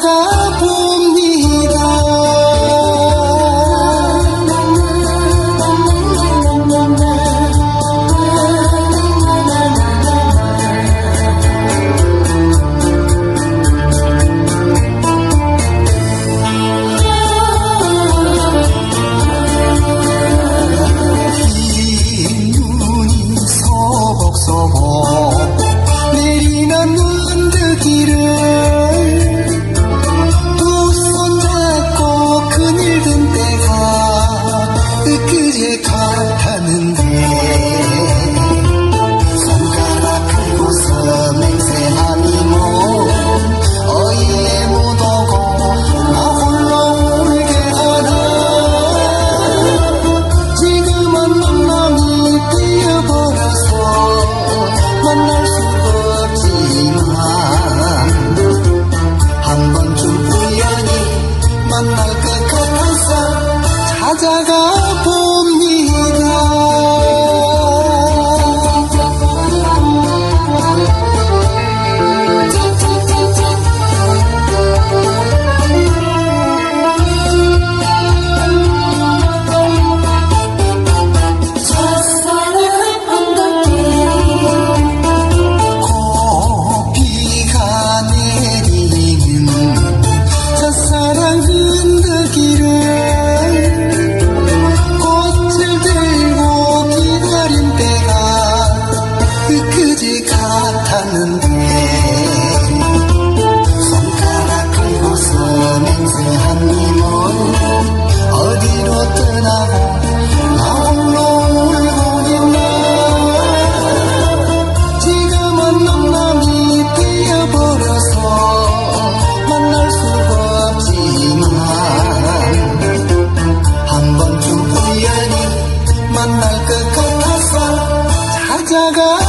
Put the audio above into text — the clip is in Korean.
찾아 만날 때까지 찾아가 봄. mandal ke kau rasa jaga